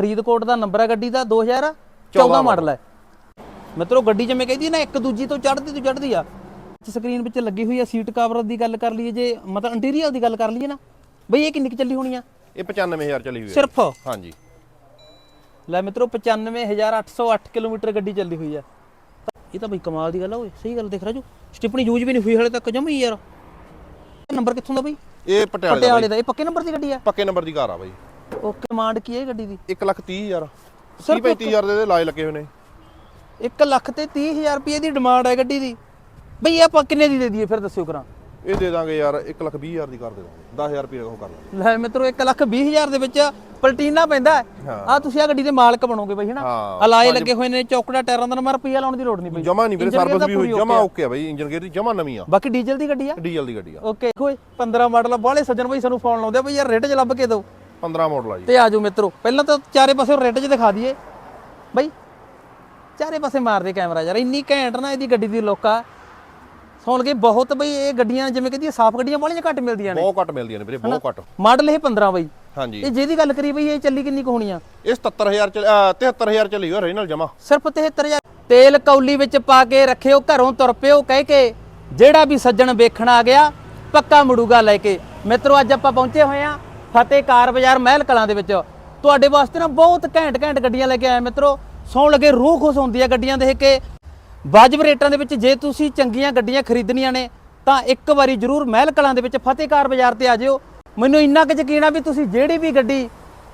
ਫਰੀਦਕੋਟ ਦਾ number ਹੈ ਗੱਡੀ ਦਾ 2014 model ਹੈ ਮਿੱਤਰੋ ਗੱਡੀ ਜਿਵੇਂ ਕਹਿੰਦੀ ਨਾ ਇੱਕ ਦੂਜੀ ਤੋਂ ਚੜ੍ਹਦੀ ਤੋਂ ਚੜ੍ਹਦੀ ਆ। ਸਕਰੀਨ ਵਿੱਚ ਲੱਗੀ ਹੋਈ ਆ ਸੀਟ ਕਵਰ ਦੀ ਗੱਲ ਕਰ ਲਈਏ ਜੇ ਮਤਲਬ ਇੰਟੀਰੀਅਰ ਦੀ ਗੱਲ ਕਰ ਲਈਏ ਨਾ ਬਈ ਇਹ ਕਿੰਨੀ ਕੁ ਚੱਲੀ ਹੋਣੀ ਆ? ਇਹ 95000 ਚਲੀ ਹੋਈ ਹੈ ਸਿਰਫ? ਹਾਂਜੀ। ਲੈ ਮਿੱਤਰੋ 95808 ਕਿਲੋਮੀਟਰ ਗੱਡੀ ਚੱਲੀ ਹੋਈ ਆ। ਇਹ ਤਾਂ ਬਈ ਕਮਾਲ ਦੀ ਗੱਲ ਆ ਓਏ ਸਹੀ ਗੱਲ ਦੇਖ ਰਾਜੂ। ਸਟਿਪਣੀ ਯੂਜ਼ ਵੀ ਨਹੀਂ ਹੋਈ ਹਲੇ ਤੱਕ ਜਮੀ ਯਾਰ। ਨੰਬਰ ਕਿੱਥੋਂ ਦਾ ਬਈ? ਇਹ ਪਟਿਆਲੇ ਦਾ ਪਟਿਆਲੇ ਦਾ ਇਹ ਪੱਕੇ ਨੰਬਰ ਦੀ ਗੱਡੀ ਆ? ਪੱਕੇ ਨੰਬਰ ਦੀ ਕਾਰ ਆ ਬਾਈ। ਉਹ ਕਮਾਂਡ ਕੀ ਹੈ ਗੱਡੀ ਦੀ? 1 ਲੱਖ 30000 ਸਿਰਫ 35000 ਦੇ ਲਾਜ ਲੱਗੇ ਹੋਏ ਨੇ। 1 ਲੱਖ ਤੇ 30000 ਰੁਪਏ ਦੀ ਡਿਮਾਂਡ ਹੈ ਗੱਡੀ ਦੀ। ਬਈ ਆਪਾਂ ਕਿੰਨੇ ਦੀ ਦੇ ਦਈਏ ਫਿਰ ਦੱਸਿਓ ਕਰਾਂ। ਇਹ ਦੇ ਦਾਂਗੇ ਯਾਰ 1 ਲੱਖ 20000 ਦੀ ਕਰ ਦੇ ਦਾਂਗੇ। 10000 ਰੁਪਏ ਉਹ ਕਰ ਲਾਂਗੇ। ਲੈ ਮਿੱਤਰੋ 1 ਲੱਖ 20 ਹਜ਼ਾਰ ਦੇ ਵਿੱਚ ਪਲਟੀਨਾ ਪੈਂਦਾ। ਆ ਤੁਸੀਂ ਆ ਗੱਡੀ ਦੇ ਮਾਲਕ ਬਣੋਗੇ ਬਈ ਹਨਾ? ਅਲਾਏ ਲੱਗੇ ਹੋਏ ਨੇ ਚੌਕੜਾ ਟਾਇਰਾਂ ਦਾ ਨੰਬਰ ਰੁਪਈਆ ਲਾਉਣ ਦੀ ਲੋੜ ਨਹੀਂ ਪਈ ਜਮਾ ਨਹੀਂ ਵੀਰੇ ਸਰਵਿਸ ਵੀ ਹੋਈ ਜਮਾ ਓਕੇ ਆ। ਬਾਈ ਇੰਜਨ ਗੇਅਰ ਦੀ ਜਮਾ ਨਵੀਂ ਆ। ਬਾਕੀ ਡੀਜ਼ਲ ਦੀ ਗੱਡੀ ਆ? ਡੀਜ਼ਲ ਦੀ ਗੱਡੀ ਆ। ਓਕੇ ਹੋਏ 15 ਮਾਡਲ ਬਾਹਲੇ ਸੱਜਣ ਬਈ ਸਾਨੂੰ ਫੋਨ ਲਾਉਂਦੇ ਬਈ ਯਾਰ ਰੇਟ 'ਚ ਲੱਭ ਕੇ ਦਿਓ। 15 ਮਾਡਲ ਆ ਜੀ। ਤੇ ਆਜੋ ਮਿੱਤਰੋ ਪਹਿਲਾਂ ਤਾਂ ਚਾਰੇ ਪਾਸੇ ਰੇਟ 'ਚ ਦਿਖਾ ਦਈਏ। ਬਈ ਚਾਰੇ ਪਾਸੇ ਮਾਰਦੇ ਕੈਮਰਾ ਯਾਰ ਇੰਨੀ ਘੈਂਟ ਨਾ ਇਹਦੀ ਗੱਡੀ ਦੀ ਲੋਕ ਆ। ਸੁਣ ਕੇ ਬਹੁਤ ਬਈ ਇਹ ਗੱਡੀਆਂ ਜਿਵੇਂ ਕਹਿੰਦੀ ਸਾਫ਼ ਗੱਡੀਆਂ ਬਾਹਲੀਆਂ ਘੱਟ ਮਿਲਦੀਆਂ ਨੇ? ਬਹੁਤ ਘੱਟ ਮਿਲਦੀਆਂ ਨੇ ਵੀਰੇ ਬਹੁਤ ਘੱਟ। ਮਾਡਲ ਇਹ 15 ਬਈ। ਹਾਂਜੀ। ਇਹ ਜਿਹਦੀ ਗੱਲ ਕਰੀ ਬਈ ਇਹ ਚੱਲੀ ਕਿੰਨੀ ਕੁ ਹੋਣੀ ਆ? ਇਹ 77000 ਚ ਅਹ 73000 ਚਲੀ ਹੋਈ ਰੀਨਲ ਜਮਾ। ਸਿਰਫ 73000 ਤੇਲ ਕੌਲੀ ਵਿੱਚ ਪਾ ਕੇ ਰੱਖਿਓ ਘਰੋਂ ਤੁਰ ਪਿਓ ਕਹਿ ਕੇ। ਜਿਹੜਾ ਵੀ ਸੱਜਣ ਵੇਖਣ ਆ ਗਿਆ ਪੱਕਾ ਮੁੜੂਗਾ ਲੈ ਕੇ। ਮਿੱਤਰੋ ਅੱਜ ਆਪਾਂ ਪਹੁੰਚੇ ਹੋਏ ਆ ਫਤਿਹ ਕਾਰ ਬਾਜ਼ਾਰ ਮਹਿਲ ਕਲਾਂ ਦੇ ਵਿੱਚ। ਤੁਹਾਡੇ ਵਾਸਤੇ ਨਾ ਬਹੁਤ ਘੈਂਟ ਘੈਂਟ ਗੱਡੀਆਂ ਲੈ ਕੇ ਆਇਆ ਮਿੱਤਰੋ। ਸੌਣ ਲੱਗੇ ਰੂਹ ਖੁਸ਼ ਹੁੰਦੀ ਹੈ ਗੱਡੀਆਂ ਦੇਖ ਕੇ। ਵਾਜਬ ਰੇਟਾਂ ਦੇ ਵਿੱਚ ਜੇ ਤੁਸੀਂ ਚੰਗੀਆਂ ਗੱਡੀਆਂ ਖਰੀਦਣੀਆਂ ਨੇ, ਤਾਂ ਇੱਕ ਵਾਰੀ ਜਰੂਰ ਮਹਿਲ ਕਲਾਂ ਦੇ ਵਿੱਚ ਫਤਿਹ ਕਾਰ ਬਾਜ਼ਾਰ ਤੇ ਆ ਜਿਓ। ਮੈਨੂੰ ਇੰਨਾ ਕੁ ਯਕੀਨ ਆ ਵੀ ਤੁਸੀਂ ਜਿਹੜੀ ਵੀ ਗੱਡੀ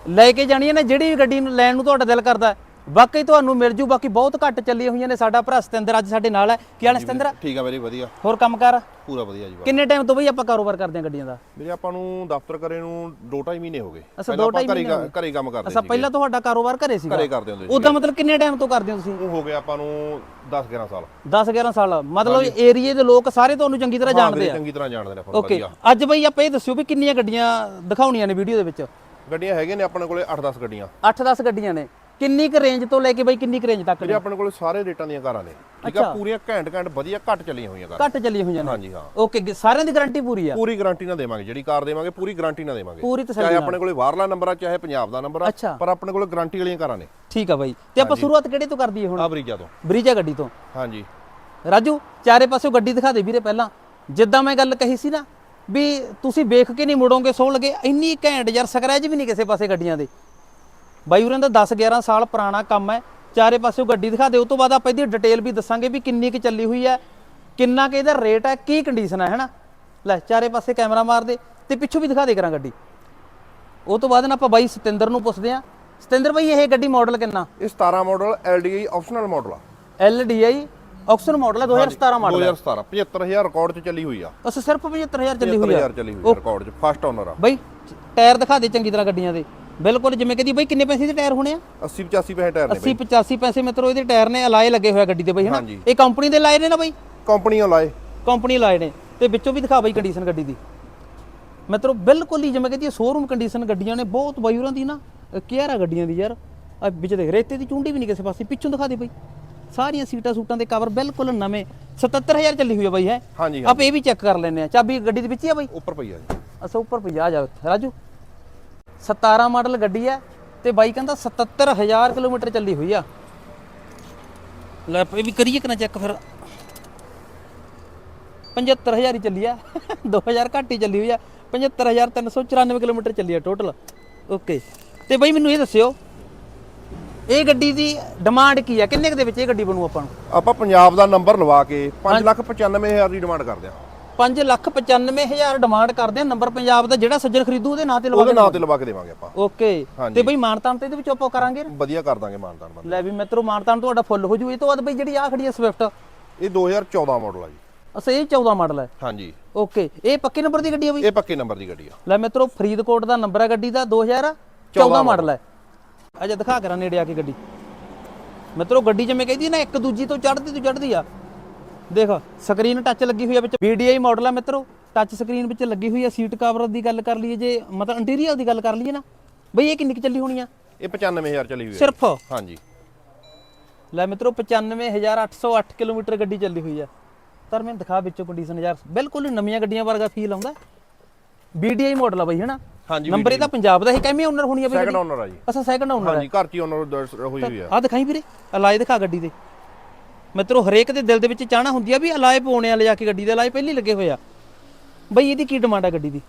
ਲੈ ਕੇ ਜਾਣੀ ਹੈ ਨਾ, ਜਿਹੜੀ ਵੀ ਗੱਡੀ ਨੂੰ ਲੈਣ ਨੂੰ ਤੁਹਾਡਾ ਦਿਲ ਕਰਦਾ ਵਾਕਈ ਤੁਹਾਨੂੰ ਮਿਲ ਜੂ ਬਾਕੀ ਬਹੁਤ ਘੱਟ ਚੱਲੀਆਂ ਹੋਈਆਂ ਨੇ ਸਾਡਾ ਭਰਾ ਸਤਿੰਦਰ ਅੱਜ ਸਾਡੇ ਨਾਲ ਹੈ। ਕੀ ਹਾਲ ਹੈ ਸਤਿੰਦਰ? ਠੀਕ ਆ ਵੀਰੇ ਵਧੀਆ। ਹੋਰ ਕੰਮ ਕਰ ਪੂਰਾ ਵਧੀਆ ਜੀ ਕਿੰਨੇ ਟਾਈਮ ਤੋਂ ਬਈ ਆਪਾਂ ਕਾਰੋਬਾਰ ਕਰਦੇ ਹਾਂ ਗੱਡੀਆਂ ਦਾ? ਵੀਰੇ ਆਪਾਂ ਨੂੰ ਦਫ਼ਤਰ ਕਰੇ ਨੂੰ 2.5 ਮਹੀਨੇ ਹੋ ਗਏ। ਅੱਛਾ, ਪਹਿਲਾਂ ਦੋ ਆਪਾਂ ਢਾਈ ਘਰੇ ਹੀ ਮਹੀਨੇ ਕ- ਘਰੇ ਕੰਮ ਕਰਦੇ ਅੱਛਾ ਸੀ ਪਹਿਲਾਂ ਤੁਹਾਡਾ ਕਾਰੋਬਾਰ ਘਰੇ ਸੀਗਾ? ਘਰੇ ਕਰਦੇ ਹੁੰਦੇ ਸੀ ਉਦਾਂ ਮਤਲਬ ਕਿੰਨੇ ਟਾਈਮ ਤੋਂ ਕਰਦੇ ਹੋ ਤੁਸੀਂ? ਉਹ ਹੋ ਗਿਆ ਆਪਾਂ ਨੂੰ 10 11 ਸਾਲ। 10 11 ਸਾਲ। ਮਤਲਬ ਏਰੀਏ ਦੇ ਲੋਕ ਸਾਰੇ ਤੁਹਾਨੂੰ ਚੰਗੀ ਤਰ੍ਹਾਂ ਜਾਣਦੇ ਆ? ਚੰਗੀ ਤਰ੍ਹਾਂ ਜਾਣਦੇ ਨੇ ਆਪਾਂ ਓਕੇ ਵਧੀਆ। ਅੱਜ ਬਈ ਆਪਾਂ ਇਹ ਦੱਸਿਓ ਵੀ ਕਿੰਨੀਆਂ ਗੱਡੀਆਂ ਦਿਖਾਉਣੀਆਂ ਨੇ ਵੀਡੀਓ ਦੇ ਵਿੱਚ? ਗੱਡੀਆਂ ਹੈਗੀਆਂ ਨੇ ਆਪਣੇ ਕੋਲੇ 8-10 ਗੱਡੀਆਂ। 8-10 ਗੱਡੀਆਂ ਨੇ। ਕਿੰਨੀ ਕੁ ਰੇਂਜ ਤੋਂ ਲੈ ਕੇ ਬਈ ਕਿੰਨੀ ਕੁ ਰੇਂਜ ਤੱਕ ਵੀਰੇ ਆਪਣੇ ਕੋਲੇ ਸਾਰੇ ਰੇਟਾਂ ਦੀਆਂ ਕਾਰਾਂ ਨੇ ਠੀਕ ਆ? ਪੂਰੀਆਂ ਘੈਂਟ ਘੈਂਟ ਵਧੀਆ ਘੱਟ ਚੱਲੀਆਂ ਹੋਈਆਂ ਕਾਰਾਂ। ਘੱਟ ਚੱਲੀਆਂ ਹੋਈਆਂ ਨੇ? ਹਾਂਜੀ ਹਾਂ। ਓਕੇ ਸਾਰਿਆਂ ਦੀ ਗਾਰੰਟੀ ਪੂਰੀ ਆ? ਪੂਰੀ ਗਾਰੰਟੀ ਨਾਲ ਦੇਵਾਂਗੇ ਜਿਹੜੀ ਕਾਰ ਦੇਵਾਂਗੇ ਪੂਰੀ ਗਾਰੰਟੀ ਨਾਲ ਦੇਵਾਂਗੇ। ਪੂਰੀ ਤਸੱਲੀ ਚਾਹੇ ਨਾਲ ਆਪਣੇ ਕੋਲੇ ਬਾਹਰਲਾ ਨੰਬਰ ਆ ਚਾਹੇ ਪੰਜਾਬ ਦਾ ਨੰਬਰ ਆ ਪਰ ਆਪਣੇ ਕੋਲੇ ਗਾਰੰਟੀ ਵਾਲੀਆਂ ਕਾਰਾਂ ਨੇ। ਠੀਕ ਆ ਬਾਈ। ਤੇ ਆਪਾਂ ਸ਼ੁਰੂਆਤ ਕਿਹੜੇ ਤੋਂ ਕਰ ਦਈਏ ਹੁਣ? ਆ ਬਰੀਜਾ ਤੋਂ। ਬ੍ਰਿਜਾ ਗੱਡੀ ਤੋਂ। ਹਾਂਜੀ। ਰਾਜੂ ਚਾਰੇ ਪਾਸਿਓਂ ਗੱਡੀ ਦਿਖਾ ਦੇ ਵੀਰੇ ਪਹਿਲਾਂ। ਜਿੱਦਾਂ ਮੈਂ ਗੱਲ ਕਹੀ ਸੀ ਨਾ ਵੀ ਤੁਸੀਂ ਵੇਖ ਕੇ ਨਹੀਂ ਮੁੜੋਗੇ ਸੌਣ ਲੱਗੇ ਇੰਨੀ ਘੈਂਟ ਯਾਰ ਸਕਰੈਚ ਵੀ ਨਹੀਂ ਕਿਸੇ ਪਾਸੇ ਗੱਡੀਆਂ ਦੇ। ਬਾਈ ਉਰਾਂ ਦਾ 10 11 ਸਾਲ ਪੁਰਾਣਾ ਕੰਮ ਹੈ। ਚਾਰੇ ਪਾਸਿਓਂ ਗੱਡੀ ਦਿਖਾ ਦੇ ਉਸ ਤੋਂ ਬਾਅਦ ਆਪਾਂ ਇਹਦੀ ਡਿਟੇਲ ਵੀ ਦੱਸਾਂਗੇ ਵੀ ਕਿੰਨੀ ਕੁ ਚੱਲੀ ਹੋਈ ਹੈ ਕਿੰਨਾ ਕੁ ਇਹਦਾ ਰੇਟ ਹੈ ਕੀ ਕੰਡੀਸ਼ਨ ਹੈ ਹੈਨਾ? ਲੈ ਚਾਰੇ ਪਾਸੇ ਕੈਮਰਾ ਮਾਰ ਦੇ ਤੇ ਪਿੱਛੋਂ ਵੀ ਦਿਖਾ ਦੇ ਕਰਾਂ ਗੱਡੀ। ਉਹ ਤੋਂ ਬਾਅਦ ਨਾ ਆਪਾਂ ਬਾਈ ਸਤਿੰਦਰ ਨੂੰ ਪੁੱਛਦੇ ਆਂ ਸਤਿੰਦਰ ਬਾਈ ਇਹ ਗੱਡੀ ਮਾਡਲ ਕਿੰਨਾ? ਇਹ 17 ਮਾਡਲ LDI ਆਪਸ਼ਨਲ ਮਾਡਲ ਆ। LDI ਆਕਸ਼ਨ ਮਾਡਲ ਹੈ 2017 ਮਾਡਲ 2017 75000 ਰਿਕਾਰਡ 'ਚ ਚੱਲੀ ਹੋਈ ਆ। ਅਸ ਸਿਰਫ 75000 ਚੱਲੀ ਹੋਈ ਆ। 75000 ਚੱਲੀ ਹੋਈ ਆ ਰਿਕਾਰਡ 'ਚ ਫਸਟ ਓਨਰ ਆ। ਬਈ ਟਾਇਰ ਦਿਖਾ ਦੇ ਚੰਗੀ ਤਰ੍ਹਾਂ ਗੱਡੀਆਂ ਦੇ। ਬਿਲਕੁਲ ਜਿਵੇਂ ਕਹਦੀ ਬਈ ਕਿੰਨੇ ਪੈਸੇ ਦੇ ਟਾਇਰ ਹੋਣੇ ਆ? 80 85 ਪੈਸੇ ਟਾਇਰ ਨੇ 80 85 ਪੈਸੇ ਮਿੱਤਰੋ ਇਹਦੇ ਟਾਇਰ ਨੇ ਅਲਾਏ ਲੱਗੇ ਹੋਇਆ ਗੱਡੀ ਦੇ ਬਈ ਹਨਾ? ਹਾਂਜੀ। ਇਹ ਕੰਪਨੀ ਦੇ ਲਾਏ ਨੇ ਨਾ ਬਈ? ਕੰਪਨੀਆਂ ਲਾਏ। ਕੰਪਨੀ ਲਾਏ ਨੇ। ਤੇ ਵਿੱਚੋਂ ਵੀ ਦਿਖਾ ਬਈ ਕੰਡੀਸ਼ਨ ਗੱਡੀ ਦੀ। ਮਿੱਤਰੋ ਬਿਲਕੁਲ ਹੀ ਜਿਵੇਂ ਕਹਦੀ ਸ਼ੋਰੂਮ ਕੰਡੀਸ਼ਨ ਗੱਡੀਆਂ ਨੇ ਬਹੁਤ ਬਾਈ ਦੀ ਨਾ ਕੇਅਰ ਆ ਗੱਡੀਆਂ ਦੀ ਯਾਰ। ਆ ਵਿੱਚ ਦੇਖ ਰੇਤੇ ਦੀ ਚੁੰਡੀ ਵੀ ਨਹੀਂ ਕਿਸੇ ਪਾਸੇ ਪਿੱਛੋਂ ਦਿਖਾ ਦੇ ਬਈ। ਸਾਰੀਆਂ ਸੀਟਾਂ ਸੂਟਾਂ ਦੇ ਕਵਰ ਬਿਲਕੁਲ ਨਵੇਂ। 77000 ਚੱਲੀ ਹੋਈ ਆ ਬਈ ਹੈ? ਹਾਂਜੀ ਆਪ ਇਹ ਵੀ ਚੈੱਕ ਕਰ ਲੈਨੇ ਆ। ਚਾਬੀ ਗੱਡੀ ਦੇ ਵਿੱਚ ਹੀ ਆ ਬਈ? ਉੱਪਰ ਪਈ ਆ ਜੀ। ਅਸਾਂ ਉੱਪਰ 50 ਜਾ ਰਾਜੂ 17 ਮਾਡਲ ਗੱਡੀ ਹੈ ਤੇ ਬਾਈ ਕਹਿੰਦਾ 77000 ਕਿਲੋਮੀਟਰ ਚੱਲੀ ਹੋਈ ਆ। ਲੈ ਇਹ ਵੀ ਕਰੀਏ ਕਿ ਨਾ ਚੈੱਕ ਫਿਰ? 75000 ਹੀ ਚੱਲੀ ਆ। 2000 ਘੱਟ ਹੀ ਚੱਲੀ ਹੋਈ ਆ। 75394 ਕਿਲੋਮੀਟਰ ਚੱਲੀ ਆ ਟੋਟਲ ਓਕੇ ਤੇ ਬਾਈ ਮੈਨੂੰ ਇਹ ਦੱਸਿਓ ਇਹ ਗੱਡੀ ਦੀ ਡਿਮਾਂਡ ਕੀ ਆ? ਕਿੰਨੇ ਕੁ ਦੇ ਵਿੱਚ ਇਹ ਗੱਡੀ ਬਣੂ ਆਪਾਂ ਨੂੰ? ਆਪਾਂ ਪੰਜਾਬ ਦਾ ਨੰਬਰ ਲਵਾ ਕੇ 595000 ਦੀ ਡਿਮਾਂਡ ਕਰਦੇ ਆ। 595000 ਡਿਮਾਂਡ ਕਰਦੇ ਆ। ਨੰਬਰ ਪੰਜਾਬ ਦਾ ਜਿਹੜਾ ਸੱਜਣ ਖਰੀਦੂ ਉਹਦੇ ਨਾਂ ਤੇ ਲਵਾ ਉਹਦੇ ਨਾਂ ਤੇ ਲਵਾ ਕੇ ਦੇਵਾਂਗੇ ਆਪਾਂ। ਓਕੇ। ਤੇ ਬਈ ਮਾਨਤਾਨ ਤੇ ਇਹਦੇ ਵਿੱਚ ਆਪਾਂ ਕਰਾਂਗੇ? ਵਧੀਆ ਕਰ ਦਾਂਗੇ ਮਾਨਦਾਨ ਬੰਦ। ਲੈ ਵੀ ਮਿੱਤਰੋ ਮਾਨਤਾਨ ਤੁਹਾਡਾ ਫੁੱਲ ਹੋ ਜੂ। ਇਹ ਤੋਂ ਬਾਅਦ ਬਈ ਜਿਹੜੀ ਆ ਖੜੀ ਹੈ ਸਵਿਫਟ ਇਹ 2014 ਮਾਡਲ ਆ ਜੀ। ਅਸਾ ਇਹ 14 ਮਾਡਲ ਹੈ ਹਾਂਜੀ। ਓਕੇ ਇਹ ਪੱਕੇ ਨੰਬਰ ਦੀ ਗੱਡੀ ਆ ਬਈ? ਇਹ ਪੱਕੇ ਨੰਬਰ ਦੀ ਗੱਡੀ ਆ। ਲੈ ਮਿੱਤਰੋ ਫਰੀਦਕੋਟ ਦਾ ਨੰਬਰ ਹੈ ਗੱਡੀ ਦਾ 2014 ਮਾਡਲ ਹੈ ਅਜਾ ਦਿਖਾ ਕਰਾਂ ਨੇੜੇ ਆ ਕੇ ਗੱਡੀ। ਮਿੱਤਰੋ ਗੱਡੀ ਜਿਵੇਂ ਕਹਿੰਦੀ ਨਾ ਇੱਕ ਦੂਜੀ ਤੋਂ ਚੜ੍ਹਦੀ ਤੋਂ ਚੜ੍ਹਦੀ ਆ। ਦੇਖ ਸਕਰੀਨ ਟੱਚ ਲੱਗੀ ਹੋਈ ਆ ਵਿੱਚ। VDI ਮਾਡਲ ਆ ਮਿੱਤਰੋ ਟੱਚ ਸਕਰੀਨ ਵਿੱਚ ਲੱਗੀ ਹੋਈ ਆ ਸੀਟ ਕਵਰ ਦੀ ਗੱਲ ਕਰ ਲਈਏ ਜੇ ਮਤਲਬ ਇੰਟੀਰੀਅਰ ਦੀ ਗੱਲ ਕਰ ਲਈਏ ਨਾ। ਬਈ ਇਹ ਕਿੰਨੀ ਕੁ ਚੱਲੀ ਹੋਣੀ ਆ? ਇਹ 95000 ਚੱਲੀ ਹੋਈ ਆ। ਸਿਰਫ? ਹਾਂਜੀ। ਲੈ ਮਿੱਤਰੋ 95808 ਕਿਲੋਮੀਟਰ ਗੱਡੀ ਚੱਲੀ ਹੋਈ ਆ। ਪਰ ਮੈਨੂੰ ਦਿਖਾ ਵਿੱਚੋਂ ਕੰਡੀਸ਼ਨ ਯਾਰ। ਬਿਲਕੁਲ ਹੀ ਨਵੀਆਂ ਗੱਡੀਆਂ ਵਰਗਾ ਫੀਲ ਆਉਂਦਾ। BDI ਮਾਡਲ ਆ ਬਈ ਹਨਾ? ਹਾਂਜੀ ਨੰਬਰ ਇਹਦਾ ਪੰਜਾਬ ਦਾ ਹੀ ਕਿਵੇਂ ਓਨਰ ਹੋਣੀ ਆ ਬਈ ਸੈਕੰਡ ਓਨਰ ਆ ਜੀ। ਅੱਛਾ ਸੈਕੰਡ ਓਨਰ ਹਾਂਜੀ ਘਰ ਹੀ ਓਨਰ ਹੋਈ ਹੋਈ ਆ। ਆ ਦਿਖਾਈ ਵੀਰੇ ਅਲਾਏ ਦਿਖਾ ਗੱਡੀ ਦੇ। ਮਿੱਤਰੋ ਹਰੇਕ ਦੇ ਦਿਲ ਦੇ ਵਿੱਚ ਚਾਹਨਾ ਹੁੰਦੀ ਆ ਵੀ ਅਲਾਏ ਪਾਉਣੇ ਆ ਲਿਜਾ ਕੇ ਗੱਡੀ ਦੇ ਅਲਾਏ ਪਹਿਲੀ ਲੱਗੇ ਹੋਏ ਆ। ਬਈ ਇਹਦੀ ਕੀ ਡਿਮਾਂਡ ਆ ਗੱਡੀ ਦੀ?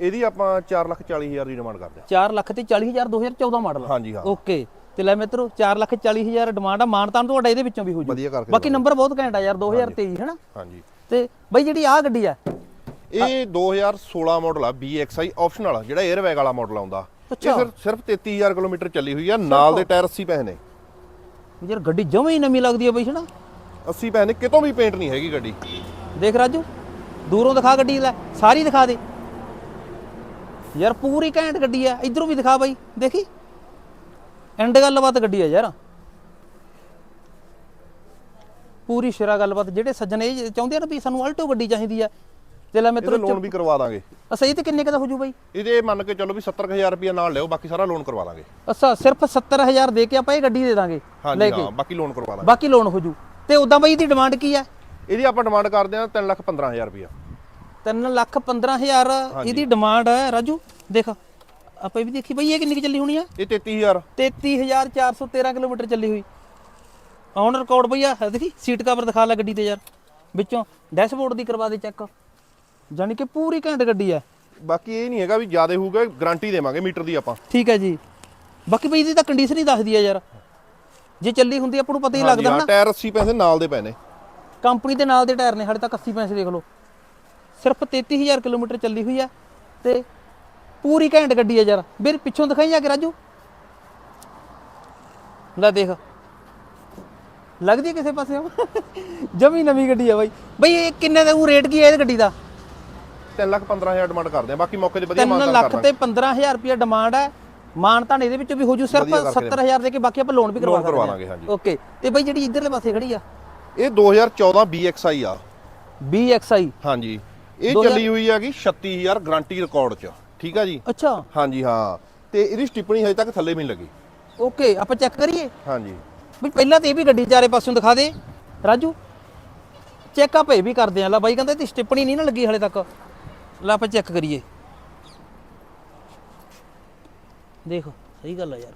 ਇਹਦੀ ਆਪਾਂ 440000 ਦੀ ਡਿਮਾਂਡ ਕਰਦੇ 4 ਲੱਖ ਤੇ 40000 2014 ਮਾਡਲ ਆ। ਹਾਂਜੀ ਹਾਂ। ਓਕੇ ਤੇ ਲੈ ਮਿੱਤਰੋ 4 ਲੱਖ 40000 ਡਿਮਾਂਡ ਆ। ਮਾਨਤਾਨ ਤੁਹਾਡਾ ਇਹਦੇ ਵਿੱਚੋਂ ਵੀ ਹੋ ਜੂ। ਵਧੀਆ ਕਰਕੇ ਬਾਕੀ ਨੰਬਰ ਬਹੁਤ ਘੈਂਟ ਆ ਯਾਰ 2023 ਹੈਨਾ? ਹਾਂਜੀ। ਤੇ ਬਈ ਜਿਹੜੀ ਆ ਗੱਡੀ ਆ। ਇਹ 2016 ਮਾਡਲ ਆ BXI ਆਪਸ਼ਨਲ ਆ ਜਿਹੜਾ 에ਅਰਬੈਗ ਵਾਲਾ ਮਾਡਲ ਆਉਂਦਾ। ਇਹ। ਸਿਰਫ ਸਿਰਫ 33000 ਕਿਲੋਮੀਟਰ ਚੱਲੀ ਹੋਈ ਆ ਨਾਲ ਦੇ ਟਾਇਰ 80 ਪੈਸੇ ਨੇ। ਯਾਰ ਗੱਡੀ ਜਮੇ ਹੀ ਨਵੀਂ ਲੱਗਦੀ ਆ ਬਈ ਹੈਨਾ। 80 ਪੈਸੇ ਨੇ ਕਿਤੋਂ ਵੀ ਪੇਂਟ ਨਹੀਂ ਹੈਗੀ ਗੱਡੀ। ਦੇਖ ਰਾਜੂ ਦੂਰੋਂ ਦਿਖਾ ਗੱਡੀ ਲੈ ਸਾਰੀ ਦਿਖਾ ਦੇ। ਯਾਰ ਪੂਰੀ ਘੈਂਟ ਗੱਡੀ ਆ ਇਧਰੋਂ ਵੀ ਦਿਖਾ ਬਾਈ ਦੇਖੀ? ਐਂਡ ਗੱਲਬਾਤ ਗੱਡੀ ਆ ਯਾਰ। ਪੂਰੀ ਸ਼ਿਰਾ ਗੱਲਬਾਤ ਜਿਹੜੇ ਸੱਜਣ ਇਹ ਚਾਹੁੰਦੇ ਆ ਨਾ ਵੀ ਸਾਨੂੰ ਆਲਟੋ ਗੱਡੀ ਚਾਹੀਦੀ ਆ ਤੇ ਲੈ ਇਹਦਾ ਮਿੱਤਰੋ ਲੋਨ ਵੀ ਕਰਵਾ ਦਾਂਗੇ। ਅਸਾ ਇਹ ਤੇ ਕਿੰਨੇ ਕਦਾ ਹੋ ਜੂ ਬਾਈ? ਇਹਦੇ ਮੰਨ ਕੇ ਚੱਲੋ ਵੀ 70000 ਰੁਪਏ ਨਾਲ ਲਿਓ ਬਾਕੀ ਸਾਰਾ ਲੋਨ ਕਰਵਾ ਦਾਂਗੇ। ਅਸਾ ਸਿਰਫ 70000 ਦੇ ਕੇ ਆਪਾਂ ਇਹ ਗੱਡੀ ਦੇ ਦਾਂਗੇ ਹਾਂਜੀ ਹਾਂ ਬਾਕੀ ਲੋਨ ਕਰਵਾ ਦਾਂਗੇ। ਬਾਕੀ ਲੋਨ ਹੋ ਜੂ। ਤੇ ਉਦਾਂ ਬਾਈ ਇਹਦੀ ਡਿਮਾਂਡ ਕੀ ਆ? ਇਹਦੀ ਆਪਾਂ ਡਿਮਾਂਡ ਕਰਦੇ ਆ 315000 ਰੁਪਏ 3 ਲੱਖ 15000 ਇਹਦੀ ਡਿਮਾਂਡ ਹੈ ਰਾਜੂ ਦੇਖ ਆਪਾਂ ਇਹ ਵੀ ਦੇਖੀ ਬਈ ਇਹ ਕਿੰਨੀ ਕੁ ਚੱਲੀ ਹੋਣੀ ਆ? ਇਹ 33000 33413 ਕਿਲੋਮੀਟਰ ਚੱਲੀ ਹੋਈ। ਔਨ ਰਿਕਾਰਡ ਬਈ ਆ ਦੇਖੀ ਸੀਟ ਕਵਰ ਦਿਖਾ ਲੈ ਗੱਡੀ ਤੇ ਯਾਰ। ਵਿੱਚੋਂ ਡੈਸ਼ਬੋਰਡ ਦੀ ਕਰਵਾ ਦੇ ਚੈੱਕ ਜਾਨੀ ਕਿ ਪੂਰੀ ਘੈਂਟ ਗੱਡੀ ਆ ਬਾਕੀ ਇਹ ਨਹੀਂ ਹੈਗਾ ਵੀ ਜ਼ਿਆਦਾ ਹੋਊਗਾ ਗਾਰੰਟੀ ਦੇਵਾਂਗੇ ਮੀਟਰ ਦੀ ਆਪਾਂ। ਠੀਕ ਹੈ ਜੀ। ਬਾਕੀ ਬਈ ਇਹਦੀ ਤਾਂ ਕੰਡੀਸ਼ਨ ਹੀ ਦੱਸਦੀ ਆ ਯਾਰ। ਜੇ ਚੱਲੀ ਹੁੰਦੀ ਆਪਾਂ ਨੂੰ ਪਤਾ ਹੀ ਲੱਗਦਾ ਹਾਂ, ਨਾ ਟਾਇਰ 80 ਪੈਸੇ ਨਾਲ ਦੇ ਪਏ ਨੇ ਕੰਪਨੀ ਦੇ ਨਾਲ ਦੇ ਟਾਇਰ ਨੇ ਹਾਲੇ ਤੱਕ 80 ਪੈਸੇ ਦੇਖ ਲਓ। ਸਿਰਫ 33000 ਕਿਲੋਮੀਟਰ ਚੱਲੀ ਹੋਈ ਆ ਤੇ ਪੂਰੀ ਘੈਂਟ ਗੱਡੀ ਆ ਯਾਰ। ਵੀਰ ਪਿੱਛੋਂ ਦਿਖਾਈ ਜਾ ਕੇ ਰਾਜੂ। ਲੈ ਦੇਖ। ਲੱਗਦੀ ਹੈ ਕਿਸੇ ਪਾਸੇ? ਜਮੀ ਨਵੀਂ ਗੱਡੀ ਆ ਬਾਈ। ਬਈ ਇਹ ਕਿੰਨੇ ਦਾ ਉਹ ਰੇਟ ਕੀ ਹੈ ਇਹ ਗੱਡੀ ਦਾ? 3 ਲੱਖ 15000 ਡਿਮਾਂਡ ਕਰਦੇ ਆ। ਬਾਕੀ ਮੌਕੇ ਤੇ ਵਧੀਆ 3 ਮਾਨਤਾਨ ਲੱਖ ਕਰ ਤੇ 15000 ਰੁਪਏ ਡਿਮਾਂਡ ਹੈ। ਮਾਨ ਤਾਂ ਇਹਦੇ ਵਿੱਚੋਂ ਵੀ ਹੋ ਜੂ ਸਿਰਫ ਵਧੀਆ ਕਰਕੇ 70000 ਦੇ ਕੇ ਬਾਕੀ ਆਪਾਂ ਲੋਨ ਵੀ ਕਰਵਾ Loan ਕਰਵਾ ਸਕਦੇ ਦਾਂਗੇ, ਹਾਂਜੀ। ਓਕੇ ਤੇ ਬਈ ਜਿਹੜੀ ਇਧਰਲੇ ਪਾਸੇ ਖੜੀ ਆ। ਇਹ 2014 BXI ਆ। BXI ਹਾਂਜੀ। ਇਹ 2000 ਚੱਲੀ ਹੋਈ ਹੈਗੀ 36000 ਗਾਰੰਟੀ ਰਿਕਾਰਡ ਚ। ਠੀਕ ਆ ਜੀ? ਅੱਛਾ। ਹਾਂਜੀ ਹਾਂ। ਤੇ ਇਹਦੀ ਸਟਿਪਣੀ ਹਜੇ ਤੱਕ ਥੱਲੇ ਵੀ ਨਹੀਂ ਲੱਗੀ। ਓਕੇ ਆਪਾਂ ਚੈੱਕ ਕਰੀਏ। ਹਾਂਜੀ। ਵੀ ਪਹਿਲਾਂ ਤੇ ਇਹ ਵੀ ਗੱਡੀ ਚਾਰੇ ਪਾਸਿਓਂ ਦਿਖਾ ਦੇ। ਰਾਜੂ ਚੈੱਕ ਇਹ ਵੀ ਕਰਦੇ ਆ। ਲੈ ਬਾਈ ਕਹਿੰਦਾ ਤੇ ਸਟਿੱਪਣੀ ਨਹੀਂ ਨਾ ਲੱਗੀ ਹਲੇ ਤੱਕ। ਲੈ ਆਪਾਂ ਚੈੱਕ ਕਰੀਏ। ਦੇਖ ਸਹੀ ਗੱਲ ਆ ਯਾਰ।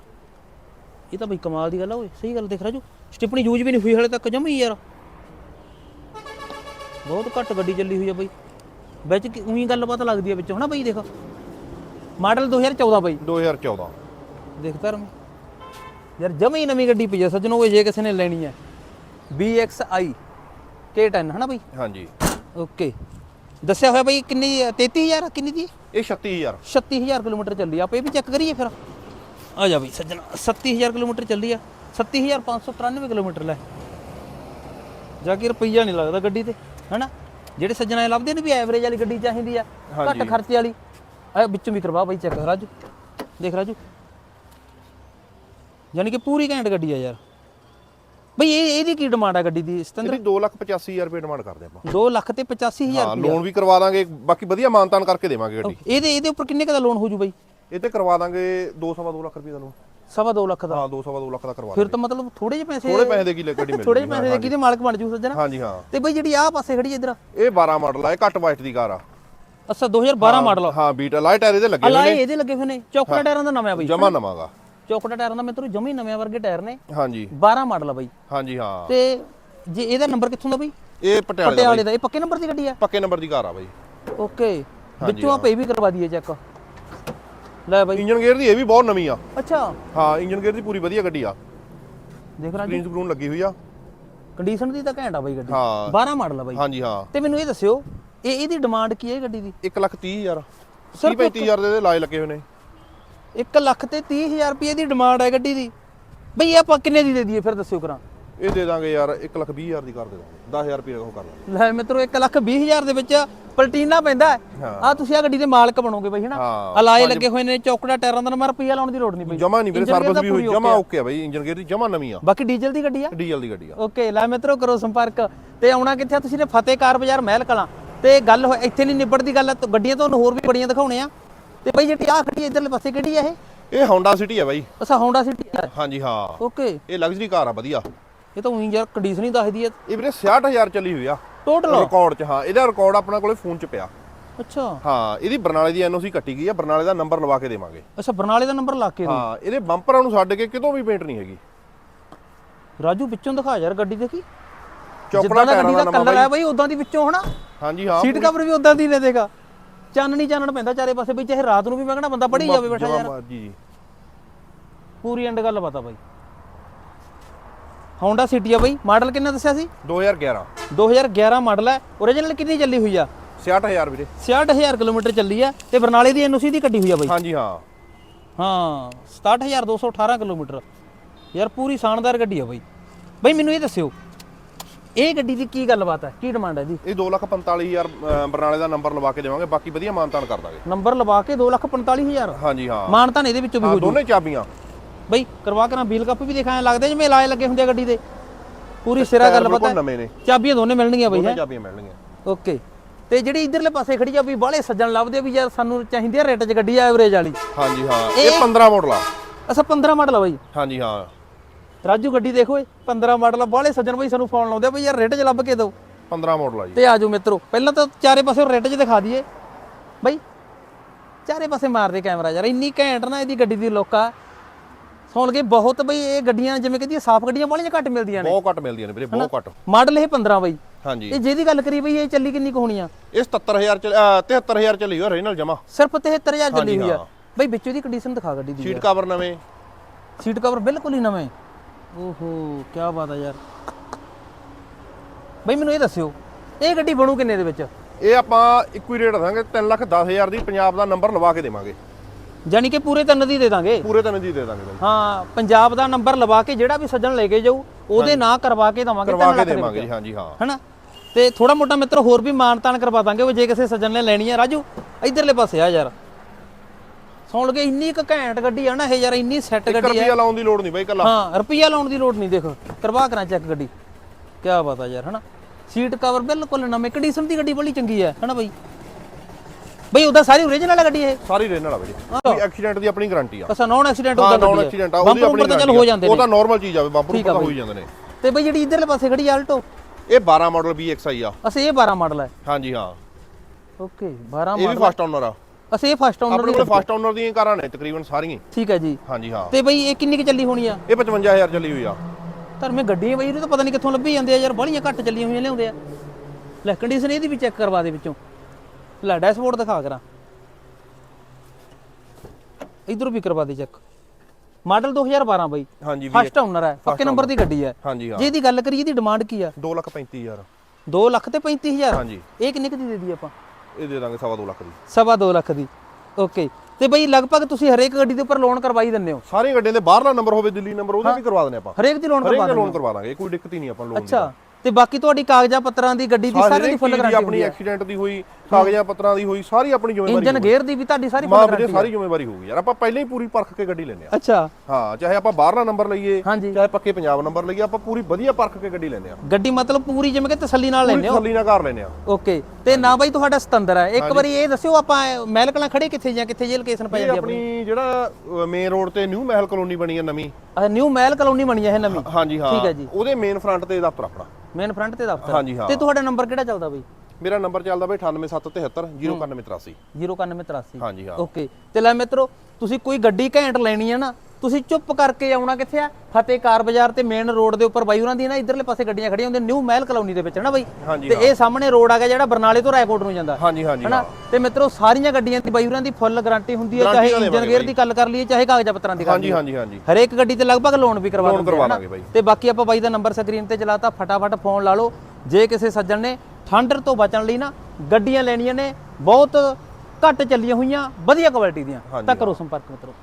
ਇਹ ਤਾਂ ਬਈ ਕਮਾਲ ਦੀ ਗੱਲ ਆ ਓਏ ਸਹੀ ਗੱਲ ਦੇਖ ਰਾਜੂ। ਸਟਿੱਪਣੀ ਯੂਜ਼ ਵੀ ਨਹੀਂ ਹੋਈ ਹਲੇ ਤੱਕ ਜਮੀ ਯਾਰ। ਬਹੁਤ ਘੱਟ ਗੱਡੀ ਚੱਲੀ ਹੋਈ ਆ ਬਈ। ਵਿੱਚ ਉਹੀ ਗੱਲਬਾਤ ਲੱਗਦੀ ਆ ਵਿੱਚੋਂ ਹਨਾ ਬਈ ਦੇਖ। ਮਾਡਲ 2014 ਬਈ। 2014 ਦੇਖ ਧਰਮ ਯਾਰ ਜਮੇ ਨਵੀਂ ਗੱਡੀ ਪਈ ਆ ਸੱਜਣੋ ਉਹ ਜੇ ਕਿਸੇ ਨੇ ਲੈਣੀ ਹੈ BXI K10 ਹਨਾ ਬਈ? ਹਾਂਜੀ। ਓਕੇ। ਦੱਸਿਆ ਹੋਇਆ ਬਈ ਕਿੰਨੀ 33000 ਕਿੰਨੀ ਦੀ? ਇਹ 36000 36000 ਕਿਲੋਮੀਟਰ ਚੱਲੀ ਆ। ਆਪਾਂ ਇਹ ਵੀ ਚੈੱਕ ਕਰੀਏ ਫਿਰ। ਆ ਜਾ ਬਈ ਸੱਜਣਾ। 37000 ਕਿਲੋਮੀਟਰ ਚੱਲੀ ਆ। 37593 ਕਿਲੋਮੀਟਰ ਲੈ। ਜਾ ਕੇ ਰੁਪਈਆ ਨਹੀਂ ਲੱਗਦਾ ਗੱਡੀ ਤੇ ਹਨਾ? ਜਿਹੜੇ ਸੱਜਣਾ ਲੱਭਦੇ ਨੇ ਵੀ ਐਵਰੇਜ ਵਾਲੀ ਗੱਡੀ ਚਾਹੀਦੀ ਆ ਘੱਟ। ਖਰਚੇ ਵਾਲੀ। ਆ ਵਿੱਚੋਂ ਵੀ ਕਰਵਾ ਬਈ ਚੈੱਕ ਰਾਜੂ। ਦੇਖ ਰਾਜੂ। ਯਾਨੀ ਕਿ ਪੂਰੀ ਘੈਂਟ ਗੱਡੀ ਆ ਯਾਰ। ਬਈ ਇਹ ਇਹਦੀ ਕੀ ਡਿਮਾਂਡ ਆ ਗੱਡੀ ਦੀ ਸਤਿੰਦਰ? ਇਹਦੀ 285000 ਰੁਪਏ ਡਿਮਾਂਡ ਕਰਦੇ ਆਪਾਂ। 2 ਲੱਖ ਤੇ 85000 ਹਾਂ ਲੋਨ ਵੀ ਕਰਵਾ ਦਾਂਗੇ ਬਾਕੀ ਵਧੀਆ ਮਾਨਤਾਨ ਕਰਕੇ ਦੇਵਾਂਗੇ ਗੱਡੀ। ਇਹਦੇ ਇਹਦੇ ਉੱਪਰ ਕਿੰਨੇ ਕੁ ਦਾ ਲੋਨ ਹੋ ਜੂ ਬਈ? ਇਹ ਤੇ ਕਰਵਾ ਦਾਂਗੇ 2.5 ਲੱਖ ਰੁਪਏ ਦਾ ਲੋਨ ਸਵਾ 2 ਲੱਖ ਦਾ? ਹਾਂ 2.5 ਲੱਖ ਦਾ ਕਰਵਾ ਫਿਰ ਤਾਂ ਮਤਲਬ ਥੋੜੇ ਜਿਹੇ ਪੈਸੇ ਥੋੜੇ ਪੈਸੇ ਦੇ ਕੀ ਗੱਡੀ ਮਿਲ ਥੋੜੇ ਪੈਸੇ ਦੇ ਕਿਹਦੇ ਮਾਲਕ ਬਣ ਜੂ ਸੱਜਣਾ? ਹਾਂਜੀ ਹਾਂ। ਤੇ ਬਈ ਜਿਹੜੀ ਆਹ ਪਾਸੇ ਖੜੀ ਇਧਰ? ਇਹ 12 ਮਾਡਲ ਆ ਇਹ ਘੱਟ ਵਾਈਟ ਦੀ ਕਾਰ ਆ। ਅੱਛਾ 2012 ਮਾਡਲ ਹਾਂ ਬੀਟ ਲਾਈਟ ਟਾਇਰ ਇਹਦੇ ਲੱਗੇ ਹੋਏ ਨੇ। ਇਹਦੇ ਲੱਗੇ ਹੋਏ ਨੇ। ਚੌਕੜਾ ਟਾਇਰਾਂ ਦਾ ਨਵਾਂ ਬਈ। ਜਮਾ ਨਵਾਂਗਾ ਚੌਕੜਾ ਟਾਇਰਾਂ ਦਾ ਮਿੱਤਰੋ ਜਮੀ ਨਵੇਂ ਵਰਗੇ ਟਾਇਰ ਨੇ। ਹਾਂਜੀ। 12 ਮਾਡਲ ਆ ਬਈ। ਹਾਂਜੀ ਹਾਂ। ਤੇ ਜੇ ਇਹਦਾ ਨੰਬਰ ਕਿੱਥੋਂ ਦਾ ਬਈ? ਇਹ ਪਟਿਆਲੇ ਦਾ ਪਟਿਆਲੇ ਦਾ। ਇਹ ਪੱਕੇ ਨੰਬਰ ਦੀ ਗੱਡੀ ਆ? ਪੱਕੇ ਨੰਬਰ ਦੀ ਕਾਰ ਆ ਬਾਈ। ਓਕੇ ਵਿੱਚੋਂ ਆਪਾਂ ਇਹ ਵੀ ਕਰਵਾ ਦਈਏ ਚੈੱਕ ਲੈ ਬਈ। ਇੰਜਨ ਗੇਅਰ ਦੀ ਇਹ ਵੀ ਬਹੁਤ ਨਵੀਂ ਆ। ਅੱਛਾ। ਹਾਂ ਇੰਜਨ ਗੇਅਰ ਦੀ ਪੂਰੀ ਵਧੀਆ ਗੱਡੀ ਆ। ਦੇਖ ਰਾਜੂ ਸਕਰੀਨ ਸਕਰੂਨ ਲੱਗੀ ਹੋਈ ਆ। ਕੰਡੀਸ਼ਨ ਦੀ ਤਾਂ ਘੈਂਟ ਆ ਬਈ ਗੱਡੀ। ਹਾਂ। 12 ਮਾਡਲ ਆ ਬਈ। ਹਾਂਜੀ ਹਾਂ। ਤੇ ਮੈਨੂੰ ਇਹ ਦੱਸਿਓ ਇਹ ਇਹਦੀ ਡਿਮਾਂਡ ਕੀ ਹੈ ਗੱਡੀ ਦੀ? 1 ਲੱਖ 30 ਹਜ਼ਾਰ। ਸਿਰਫ 35000 ਦੇ ਲਾਏ ਲੱਗੇ ਹੋਏ ਨੇ। 1 ਲੱਖ ਤੇ 30000 ਰੁਪਏ ਦੀ ਡਿਮਾਂਡ ਹੈ ਗੱਡੀ ਦੀ। ਬਈ ਆਪਾਂ ਕਿੰਨੇ ਦੀ ਦੇ ਦਈਏ ਫਿਰ ਦੱਸਿਓ ਕਰਾਂ। ਇਹ ਦੇ ਦਾਂਗੇ ਯਾਰ 1 ਲੱਖ 20 ਹਜ਼ਾਰ ਦੀ ਕਰ ਦੇ ਦਾਂਗੇ। 10000 ਰੁਪਏ ਉਹ ਕਰ ਲਾਂਗੇ। ਲੈ ਮਿੱਤਰੋ 1 ਲੱਖ 20 ਹਜ਼ਾਰ ਦੇ ਵਿੱਚ ਪਲਟੀਨਾ ਪੈਂਦਾ। ਆ ਤੁਸੀਂ ਆ ਗੱਡੀ ਦੇ ਮਾਲਕ ਬਣੋਗੇ ਬਈ ਹਨਾ? ਅਲਾਏ ਲੱਗੇ ਹੋਏ ਨੇ ਚੌਕੜਾ ਟਾਇਰਾਂ ਦਾ ਨੰਬਰ ਰੁਪਈਆ ਲਾਉਣ ਦੀ ਲੋੜ ਨਹੀਂ ਪਈ ਜਮਾ ਨਹੀਂ ਵੀਰੇ ਸਰਵਿਸ ਵੀ ਹੋਈ ਜਮਾ। ਓਕੇ ਆ ਬਾਈ ਇੰਜਨ ਗੇਅਰ ਦੀ ਜਮਾ ਨਵੀਂ ਆ। ਬਾਕੀ ਡੀਜ਼ਲ ਦੀ ਗੱਡੀ ਆ? ਡੀਜ਼ਲ ਦੀ ਗੱਡੀ ਆ। ਓਕੇ ਲੈ ਮਿੱਤਰੋ ਕਰੋ ਸੰਪਰਕ। ਤੇ ਆਉਣਾ ਕਿੱਥੇ ਆ? ਤੁਸੀਂ ਨੇ ਫਤਿਹ ਕਾਰ ਬਾਜ਼ਾਰ ਮਹਿਲ ਕਲਾਂ। ਤੇ ਗੱਲ ਇੱਥੇ ਨਹੀਂ ਨਿਬੜਦੀ ਗੱਲ ਗੱਡੀਆਂ ਤੁਹਾਨੂੰ ਹੋਰ ਵੀ ਬੜੀਆਂ ਦਿਖਾਉਣੇ ਆ। ਤੇ ਬਈ ਜਿਹੜੀ ਆ ਖੜੀ ਇਧਰਲੇ ਪਾਸੇ ਕਿਹੜੀ ਆ ਇਹ? ਇਹ ਹੋਂਡਾ ਸਿਟੀ ਆ ਬਾਈ। ਅੱਛਾ ਹੋਂਡਾ ਸਿਟੀ ਆ। ਹਾਂਜੀ ਹਾਂ। ਓਕੇ ਇਹ ਲਗਜ਼ਰੀ ਕਾਰ ਆ ਵਧੀਆ। ਇਹ ਤਾਂ ਉਹੀ ਯਾਰ ਕੰਡੀਸ਼ਨ ਹੀ ਦੱਸਦੀ ਹੈ ਇਹ ਵੀਰੇ 66000 ਚੱਲੀ ਹੋਈ ਆ। ਟੋਟਲ ਰਿਕਾਰਡ ਚ ਹਾਂ। ਇਹਦਾ ਰਿਕਾਰਡ ਆਪਣਾ ਕੋਲੇ ਫੋਨ ਚ ਪਿਆ। ਅੱਛਾ। ਹਾਂ ਇਹਦੀ ਬਰਨਾਲੇ ਦੀ ਐਨਓਸੀ ਕੱਟੀ ਗਈ ਆ। ਬਰਨਾਲੇ ਦਾ ਨੰਬਰ ਲਵਾ ਕੇ ਦੇਵਾਂਗੇ। ਅੱਛਾ ਬਰਨਾਲੇ ਦਾ ਨੰਬਰ ਲਾ ਕੇ। ਹਾਂ ਇਹਦੇ ਬੰਪਰਾਂ ਨੂੰ ਛੱਡ ਕੇ ਕਿਤੋਂ ਵੀ ਪੇਂਟ ਨਹੀਂ ਹੈਗੀ। ਰਾਜੂ ਵਿੱਚੋਂ ਦਿਖਾ ਯਾਰ ਗੱਡੀ ਦੇਖੀ। ਚੌਪੜਾ ਦਾ ਟਾਇਰਾਂ ਕਲਰ ਹੈ ਬਾਈ। ਬਈ ਉਦਾਂ ਦੀ ਵਿੱਚੋਂ ਹਨਾ? ਹਾਂਜੀ ਹਾਂ ਸੀਟ ਕਵਰ ਵੀ ਉਦਾਂ ਦੀ ਨੇ ਦੇਖਾ। ਚਾਨਣੀ ਚਾਨਣ ਪੈਂਦਾ ਚਾਰੇ ਪਾਸੇ ਬਈ ਚਾਹੇ ਰਾਤ ਨੂੰ ਵੀ ਮੈਂ ਬੰਦਾ ਪੜੀ ਜਾਵੇ ਬੈਠਾ ਯਾਰ। ਮਰਜ਼ੀ ਜੀ। ਪੂਰੀ ਐਂਡ ਗੱਲ ਪਤਾ ਬਾਈ। Honda City ਆ ਬਈ ਮਾਡਲ ਕਿੰਨਾ ਦੱਸਿਆ ਸੀ? 2011 2011 ਮਾਡਲ ਹੈ। Origignal ਕਿੰਨੀ ਚੱਲੀ ਹੋਈ ਆ? 66000 ਵੀਰੇ। 66000 ਕਿਲੋਮੀਟਰ ਚੱਲੀ ਆ ਤੇ ਬਰਨਾਲੇ ਦੀ ਐਨਓਸੀ ਦੀ ਕੱਢੀ ਹੋਈ ਆ ਬਈ। ਹਾਂਜੀ ਹਾਂ। ਹਾਂ 67218 ਕਿਲੋਮੀਟਰ। ਯਾਰ ਪੂਰੀ ਸ਼ਾਨਦਾਰ ਗੱਡੀ ਆ ਬਈ। ਬਈ ਮੈਨੂੰ ਇਹ ਦੱਸਿਓ ਇਹ ਗੱਡੀ ਦੀ ਕੀ ਗੱਲਬਾਤ ਹੈ? ਕੀ ਡਿਮਾਂਡ ਹੈ ਜੀ ਇਹ 245000 ਅ, ਬਰਨਾਲੇ ਦਾ ਨੰਬਰ ਲਵਾ ਕੇ ਦੇਵਾਂਗੇ ਬਾਕੀ ਵਧੀਆ ਮਾਨਤਾਨ ਕਰ ਦਾਂਗੇ। ਨੰਬਰ ਲਵਾ ਕੇ 245000 ਹਾਂਜੀ ਹਾਂ। ਮਾਨਤਾਨ ਇਹਦੇ ਵਿੱਚੋਂ ਵੀ ਹਾਂ ਹੋ ਜੂ। ਦੋਨੇ ਚਾਬੀਆਂ। ਬਈ ਕਰਵਾ ਕੇ ਨਾ ਵੀਲ ਕੱਪ ਵੀ ਦਿਖਾਇਆ ਲੱਗਦੇ ਜਿਵੇਂ ਲਾਏ ਲੱਗੇ ਹੁੰਦੇ ਗੱਡੀ ਦੇ? ਪੂਰੀ ਸਿਰਾ ਗੱਲ ਬਿਲਕੁਲ ਪਤਾ ਨਵੇਂ ਨੇ। ਚਾਬੀਆਂ ਦੋਨੇ ਮਿਲਣਗੀਆਂ ਬਈ ਦੋਨੇ ਹੈ? ਚਾਬੀਆਂ ਮਿਲਣਗੀਆਂ। ਓਕੇ। ਤੇ ਜਿਹੜੀ ਇਧਰਲੇ ਪਾਸੇ ਖੜੀ ਆ ਵੀ ਬਾਹਲੇ ਸੱਜਣ ਲੱਭਦੇ ਵੀ ਯਾਰ ਸਾਨੂੰ ਚਾਹੀਦੀ ਆ ਰੇਟ 'ਚ ਗੱਡੀ ਐਵਰੇਜ ਵਾਲੀ। ਹਾਂਜੀ ਹਾਂ। ਇਹ 15 ਮਾਡਲ ਆ। ਅਸਾਂ 15 ਮਾਡਲ ਆ ਬਈ। ਹਾਂਜੀ ਹਾਂ। ਰਾਜੂ ਗੱਡੀ ਦੇਖੋ ਏ 15 ਮਾਡਲ ਬਾਹਲੇ ਸੱਜਣ ਬਈ ਸਾਨੂੰ ਫੋਨ ਲਾਉਂਦੇ ਆ ਬਈ ਯਾਰ ਰੇਟ 'ਚ ਲੱਭ ਕੇ ਦਿਓ। 15 ਮਾਡਲ ਆ ਜੀ। ਤੇ ਆਜੋ ਮਿੱਤਰੋ ਪਹਿਲਾਂ ਤਾਂ ਚਾਰੇ ਪਾਸੇ ਰੇਟ 'ਚ ਦਿਖਾ ਦਈਏ। ਬਈ ਚਾਰੇ ਪਾਸੇ ਮਾਰਦੇ ਕੈਮਰਾ ਯਾਰ ਇੰਨੀ ਘੈਂਟ ਨਾ ਇਹਦੀ ਗੱਡੀ ਦੀ ਲੋਕ ਆ। ਸੁਣ ਕੇ ਬਹੁਤ ਬਈ ਇਹ ਗੱਡੀਆਂ ਜਿਵੇਂ ਕਹਿੰਦੀ ਸਾਫ਼ ਗੱਡੀਆਂ ਬਾਹਲੀਆਂ ਘੱਟ ਮਿਲਦੀਆਂ ਨੇ। ਬਹੁਤ ਘੱਟ ਮਿਲਦੀਆਂ ਨੇ ਵੀਰੇ ਬਹੁਤ ਘੱਟ। ਮਾਡਲ ਇਹ 15 ਬਈ। ਹਾਂਜੀ। ਇਹ ਜਿਹਦੀ ਗੱਲ ਕਰੀ ਬਈ ਇਹ ਚੱਲੀ ਕਿੰਨੀ ਕੁ ਹੋਣੀ ਆ? ਇਹ 77000 ਚ ਅ, 73000 ਚੱਲੀ ਹੋ ਰੀਨਲ ਜਮਾ। ਸਿਰਫ 73000 ਚੱਲੀ ਹੋਈ ਆ। ਬਈ ਵਿੱਚੋਂ ਦੀ ਕੰਡੀਸ਼ਨ ਦਿਖਾ ਗੱਡੀ ਦੀ ਸੀਟ ਕਵਰ ਨਵੇਂ। ਸੀਟ ਕਵਰ ਬਿਲਕੁਲ ਹੀ ਨਵੇਂ। ਓਹੋ ਕੀ ਬਾਤ ਆ ਯਾਰ। ਬਈ ਮੈਨੂੰ ਇਹ ਦੱਸਿਓ ਇਹ ਗੱਡੀ ਬਣੂ ਕਿੰਨੇ ਦੇ ਵਿੱਚ? ਇਹ ਆਪਾਂ ਇੱਕੋ ਹੀ ਰੇਟ ਦਾਂਗੇ 3 ਲੱਖ 10000 ਦੀ ਪੰਜਾਬ ਦਾ ਨੰਬਰ ਲਵਾ ਕੇ ਦੇਵਾਂਗੇ। ਜਾਨੀ ਕਿ ਪੂਰੇ ਤਿੰਨ ਦੀ ਦੇ ਦਾਂਗੇ? ਪੂਰੇ ਤਿੰਨ ਦੀ ਦੇ ਦਾਂਗੇ ਬਾਈ। ਹਾਂ ਪੰਜਾਬ ਦਾ ਨੰਬਰ ਲਵਾ ਕੇ ਜਿਹੜਾ ਵੀ ਸੱਜਣ ਲੈ ਕੇ ਜਾਊ ਉਹਦੇ ਨਾਂ ਕਰਵਾ ਕੇ ਦਵਾਂਗੇ ਕਰਵਾ ਕੇ ਦੇਵਾਂਗੇ ਜੀ ਹਾਂਜੀ ਹਾਂ। ਹਨਾ? ਤੇ ਥੋੜਾ ਮੋਟਾ ਮਿੱਤਰ ਹੋਰ ਵੀ ਮਾਨਤਾਨ ਕਰਵਾ ਦਾਂਗੇ ਉਹ ਜੇ ਕਿਸੇ ਸੱਜਣ ਨੇ ਲੈਣੀ ਆ ਰਾਜੂ ਇਧਰਲੇ ਪਾਸੇ ਆ ਯਾਰ। ਸੁਣ ਕੇ ਇੰਨੀ ਕੁ ਘੈਂਟ ਗੱਡੀ ਆ ਨਾ ਇਹ ਯਾਰ ਇੰਨੀ ਸੈੱਟ 1 ਗੱਡੀ ਆ। ਰੁਪਿਆ ਲਾਉਣ ਦੀ ਲੋੜ ਨਹੀਂ ਬਾਈ ਕੱਲਾ। ਹਾਂ ਰੁਪਈਆ ਲਾਉਣ ਦੀ ਲੋੜ ਨਹੀਂ ਦੇਖ ਕਰਵਾ ਕਰਾਂ ਚੈੱਕ ਗੱਡੀ। ਕੀ ਬਾਤ ਆ ਯਾਰ ਹਨਾ? ਸੀਟ ਕਵਰ ਬਿਲਕੁਲ ਨਵੇਂ ਕੰਡੀਸ਼ਨ ਦੀ ਗੱਡੀ ਬੜੀ ਚੰਗੀ ਹੈ ਹਨਾ ਬਈ? ਬਈ ਉਹਦਾ ਸਾਰੀ ਓਰੀਜਨਲ ਹੈ ਗੱਡੀ ਇਹ? ਸਾਰੀ ਰੇਨ ਵਾਲਾ ਵੀਰੇ। ਐਕਸੀਡੈਂਟ ਦੀ ਆਪਣੀ ਗਾਰੰਟੀ ਆ। ਅਸਾਂ ਨੌਨ ਐਕਸੀਡੈਂਟ ਹਾਂ ਹੁੰਦਾ ਨੌਨ ਐਕਸੀਡੈਂਟ ਆ। ਉਹਦੀ ਆਪਣੀ ਤਾਂ ਚੱਲ ਹੋ। ਜਾਂਦੇ ਉਹ ਨੇ। ਤਾਂ ਨਾਰਮਲ ਚੀਜ਼ ਆ ਬੰਪਰ ਉੱਪਰ। ਹੋ ਹੀ ਜਾਂਦੇ ਨੇ। ਤੇ ਬਈ ਜਿਹੜੀ ਇਧਰਲੇ ਪਾਸੇ ਖੜੀ ਆਲਟੋ ਇਹ 12 ਮਾਡਲ BXI ਆ। ਅਸੀਂ ਇਹ 12 ਮਾਡਲ ਹੈ ਹਾਂਜੀ ਹਾਂ। ਓਕੇ 12 ਇਹ ਵੀ ਮਾਡਲ ਫਸਟ ਓਨਰ ਆ। ਅਸੀਂ ਇਹ ਫਸਟ ਓਨਰ ਆਪਣੇ ਕੋਲ ਫਸਟ ਓਨਰ ਦੀਆਂ ਕਾਰਾਂ ਨੇ ਤਕਰੀਬਨ ਸਾਰੀਆਂ। ਠੀਕ ਹੈ ਜੀ। ਹਾਂਜੀ ਹਾਂ। ਤੇ ਬਈ ਇਹ ਕਿੰਨੀ ਕੁ ਚੱਲੀ ਹੋਣੀ ਆ? ਇਹ 55000 ਚੱਲੀ ਹੋਈ ਆ। ਧਰਮੇ ਗੱਡੀਆਂ ਬਈ ਇਹਨੂੰ ਤਾਂ ਪਤਾ ਨਹੀਂ ਕਿੱਥੋਂ ਲੱਭੀ ਜਾਂਦੇ ਆ ਯਾਰ ਬੜੀਆਂ ਘੱਟ ਚੱਲੀਆਂ ਹੋਈਆਂ ਲਿਆਉਂਦੇ ਆ। ਲੈ ਕੰਡੀਸ਼ਨ ਇਹਦੀ ਵੀ ਚੈੱਕ ਕਰਵਾ ਦੇ ਵਿੱਚੋਂ। ਲੈ ਡੈਸ਼ਬੋਰਡ ਦਿਖਾ ਕਰਾਂ। ਇਧਰੋਂ ਵੀ ਕਰਵਾ ਦੇ ਚੈੱਕ ਮਾਡਲ 2012 ਬਈ। ਹਾਂਜੀ ਫਸਟ ਓਨਰ ਹੈ ਪੱਕੇ ਨੰਬਰ ਦੀ ਗੱਡੀ ਹੈ। ਹਾਂਜੀ ਹਾਂ। ਜੇ ਇਹਦੀ ਗੱਲ ਕਰੀਏ ਇਹਦੀ ਡਿਮਾਂਡ ਕੀ ਆ? 235000 2 ਲੱਖ ਤੇ 35000 ਹਾਂਜੀ। ਇਹ ਕਿੰਨੇ ਕੁ ਦੀ ਦੇ ਦਈਏ ਆਪਾਂ? ਇਹ ਦੇ ਦਾਂਗੇ ਸਵਾ ਦੋ ਲੱਖ ਦੀ। ਸਵਾ 2 ਲੱਖ ਦੀ। ਓਕੇ। ਤੇ ਬਈ ਲਗਭਗ ਤੁਸੀਂ ਹਰੇਕ ਗੱਡੀ ਦੇ ਉੱਪਰ ਲੋਨ ਕਰਵਾਈ ਦਿੰਦੇ ਹੋ? ਸਾਰੀਆਂ ਗੱਡੀਆਂ ਦੇ ਬਾਹਰਲਾ ਨੰਬਰ ਹੋਵੇ ਦਿੱਲੀ ਨੰਬਰ ਉਹਦਾ ਵੀ ਕਰਵਾ ਦਿੰਦੇ ਆਪਾਂ। ਹਰੇਕ ਦੀ ਲੋਨ ਕਰਵਾ ਲੋਨ ਦਾਂਗੇ ਕੋਈ ਦਿੱਕਤ ਹੀ ਨਹੀਂ ਆਪਾਂ ਲੋਨ ਅੱਛਾ। ਤੇ। ਬਾਕੀ ਤੁਹਾਡੀ ਕਾਗਜ਼ਾਂ ਪੱਤਰਾਂ ਦੀ ਗੱਡੀ ਦੀ ਸਾਰੀ ਦੀ ਫੁੱਲ ਗਾਰੰਟੀ ਆਪਣੀ ਐਕਸੀਡੈਂਟ ਦੀ ਹੋਈ ਕਾਗਜ਼ਾਂ ਪੱਤਰਾਂ ਦੀ ਹੋਈ ਸਾਰੀ ਆਪਣੀ ਜ਼ਿੰਮੇਵਾਰੀ ਇੰਜਨ ਗੇਅਰ ਦੀ ਵੀ ਤੁਹਾਡੀ ਸਾਰੀ ਮਾਂ ਵੀਰੇ ਸਾਰੀ ਜ਼ਿੰਮੇਵਾਰੀ ਹੋਊਗੀ ਯਾਰ ਆਪਾਂ ਪਹਿਲਾਂ ਹੀ ਪੂਰੀ ਪਰਖ ਕੇ ਗੱਡੀ ਲੈਂਦੇ ਆ ਅੱਛਾ। ਹਾਂ ਚਾਹੇ ਆਪਾਂ ਬਾਹਰਲਾ ਨੰਬਰ ਲਈਏ ਚਾਹੇ ਪੱਕੇ ਪੰਜਾਬ ਨੰਬਰ ਲਈਏ ਆਪਾਂ ਪੂਰੀ ਵਧੀਆ ਪਰਖ ਕੇ ਗੱਡੀ ਲੈਂਦੇ ਆ ਗੱਡੀ ਮਤਲਬ ਪੂਰੀ ਜਿਵੇਂ ਕਿ ਤਸੱਲੀ ਨਾਲ ਲੈਂਦੇ ਹੋ? ਥੱਲੀ ਨਾਲ ਕਰ ਲੈਂਦੇ ਆ ਓਕੇ ਤੇ ਨਾ ਬਾਈ ਤੁਹਾਡਾ ਸਤੰਦਰ ਹੈ। ਇੱਕ ਵਾਰੀ ਇਹ ਦੱਸਿਓ ਆਪਾਂ ਮਹਿਲ ਕਲਾਂ ਖੜੇ ਕਿੱਥੇ ਜਾਂ ਕਿੱਥੇ ਜੇ ਲੋਕੇਸ਼ਨ ਪੈ ਜਾਂਦੀ ਆਪਣੀ ਜਿਹੜਾ ਮੇਨ ਰੋਡ ਤੇ ਨਿਊ ਮਹਿਲ ਕਲੋਨੀ ਬਣੀ ਹੈ ਨਵੀਂ। ਨਿਊ ਮਹਿਲ ਕਲੋਨੀ ਬਣੀ ਹੈ ਇਹ ਨਵੀਂ। ਹਾਂਜੀ ਹਾਂ। ਠੀਕ ਹੈ ਜੀ। ਉਹਦੇ ਮੇਨ ਫਰੰਟ ਤੇ ਦਫ਼ਤਰ ਆਪਣਾ। ਮੇਨ ਫਰੰਟ ਤੇ ਦਫ਼ਤਰ। ਹਾਂਜੀ ਹਾਂ। ਤੇ ਤੁਹਾਡਾ ਨੰਬਰ ਕਿਹੜਾ ਚੱਲਦਾ ਬਈ? ਮੇਰਾ ਨੰਬਰ ਚੱਲਦਾ ਬਈ 98773 09183 09183 ਹਾਂਜੀ ਹਾਂ। ਓਕੇ। ਤੇ ਲੈ ਮਿੱਤਰੋ ਤੁਸੀਂ ਕੋਈ ਗੱਡੀ ਘੈਂਟ ਲੈਣੀ ਹੈ ਨਾ ਤੁਸੀਂ ਚੁੱਪ ਕਰਕੇ ਆਉਣਾ ਕਿੱਥੇ ਆ? ਫਤਿਹ ਕਾਰ ਬਾਜ਼ਾਰ ਤੇ ਮੇਨ ਰੋਡ ਦੇ ਉੱਪਰ ਬਾਈ ਉਹਨਾਂ ਦੀ ਨਾ ਇਧਰਲੇ ਪਾਸੇ ਗੱਡੀਆਂ ਖੜੀਆਂ ਹੁੰਦੀਆਂ ਨਿਊ ਮਹਿਲ ਕਲੋਨੀ ਦੇ ਵਿੱਚ ਨਾ ਬਾਈ? ਤੇ ਇਹ ਸਾਹਮਣੇ ਰੋਡ ਆ ਗਿਆ ਜਿਹੜਾ ਬਰਨਾਲੇ ਤੋਂ ਰਾਏਕੋਟ ਨੂੰ ਜਾਂਦਾ। ਹਾਂਜੀ ਹਾਂਜੀ ਹਨਾ? ਤੇ ਮਿੱਤਰੋ ਸਾਰੀਆਂ ਗੱਡੀਆਂ ਦੀ ਬਾਈ ਉਹਨਾਂ ਦੀ ਫੁੱਲ ਗਾਰੰਟੀ ਹੁੰਦੀ ਹੈ ਚਾਹੇ ਇੰਜਨ ਗੇਅਰ ਦੀ ਗੱਲ ਕਰ ਲਈਏ ਚਾਹੇ ਕਾਗਜ਼ਾਂ ਪੱਤਰਾਂ ਦੀ ਕਰ ਹਾਂਜੀ ਲਈਏ। ਹਾਂਜੀ ਹਾਂਜੀ। ਹਰੇਕ ਗੱਡੀ ਤੇ ਲਗਭਗ ਲੋਨ ਵੀ ਕਰਵਾ। ਦਾਂਗੇ। ਤੇ ਬਾਕੀ ਆਪਾਂ ਬਾਈ ਦਾ ਨੰਬਰ ਸਕਰੀਨ ਤੇ ਚਲਾਤਾ ਫਟਾਫਟ ਫੋਨ ਲਾ ਲਓ। ਜੇ ਕਿਸੇ ਸੱਜਣ ਨੇ ਠੰਡਰ ਤੋਂ ਬਚਣ ਲਈ ਨਾ ਗੱਡੀਆਂ ਲੈਣੀਆਂ ਨੇ ਬਹੁਤ ਘੱਟ ਚੱਲੀਆਂ ਹੋਈਆਂ ਵਧੀਆ ਕੁਆਲਿਟੀ ਦੀਆਂ। ਤਾਂ ਕਰੋ ਸੰਪਰਕ ਮਿੱਤਰੋ।